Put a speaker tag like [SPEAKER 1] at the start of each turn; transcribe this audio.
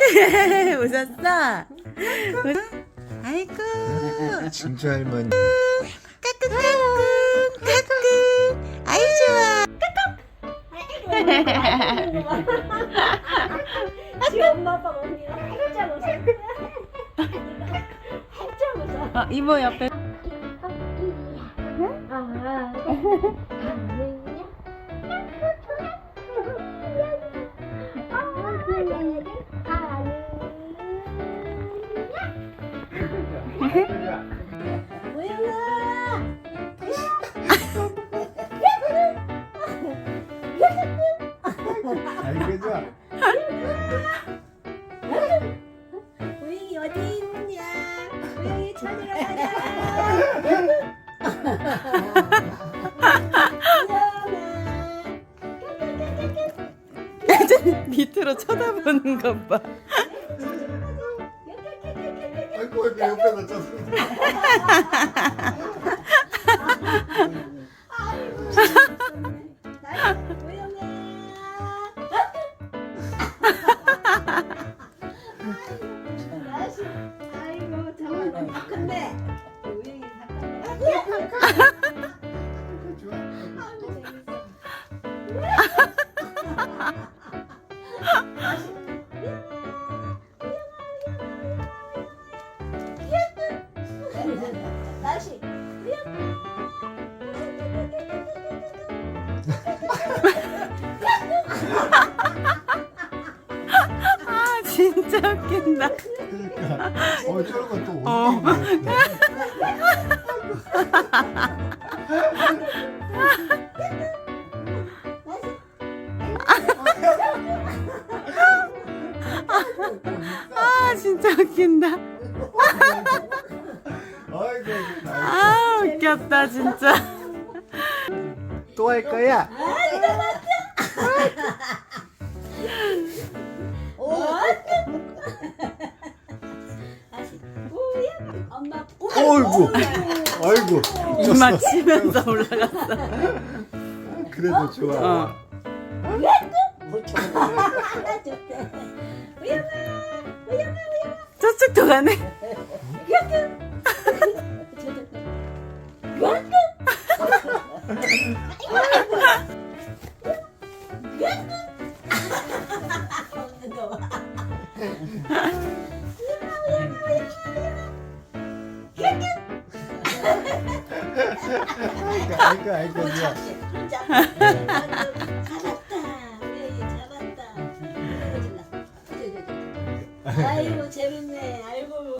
[SPEAKER 1] 웃었어? 아이고.
[SPEAKER 2] 진주 할머니.
[SPEAKER 1] 까꿍까꿍 까꿍. 아이 좋아.
[SPEAKER 3] 지금 엄마 아빠가 언니랑 활짝 웃어. 활짝 웃어.
[SPEAKER 1] 어, 이모 옆에.
[SPEAKER 2] 모양이
[SPEAKER 3] 어디 있냐? 모양이 찾으러 가자.
[SPEAKER 1] 밑으로 쳐다보는 것 봐.
[SPEAKER 2] 아이고 옆에 놓쳤어.
[SPEAKER 1] 진짜 웃긴다.
[SPEAKER 2] 그러니까. 어 저런 것도
[SPEAKER 1] 어. 아 진짜 웃긴다.
[SPEAKER 2] 아이고
[SPEAKER 1] 아 웃겼다 진짜.
[SPEAKER 2] 또 할 거야? 어이구. 아이고.
[SPEAKER 1] 이마 치면서 올라갔어.
[SPEAKER 2] 그래도 좋아.
[SPEAKER 1] 어.
[SPEAKER 3] 좋대 우영 아 우영아 우영아
[SPEAKER 1] 저쪽도 가네.
[SPEAKER 2] 아이고 아이고 아이고 좋아.
[SPEAKER 3] 잡았다. 우영이 잡았다. 아이고 재밌네. 아이고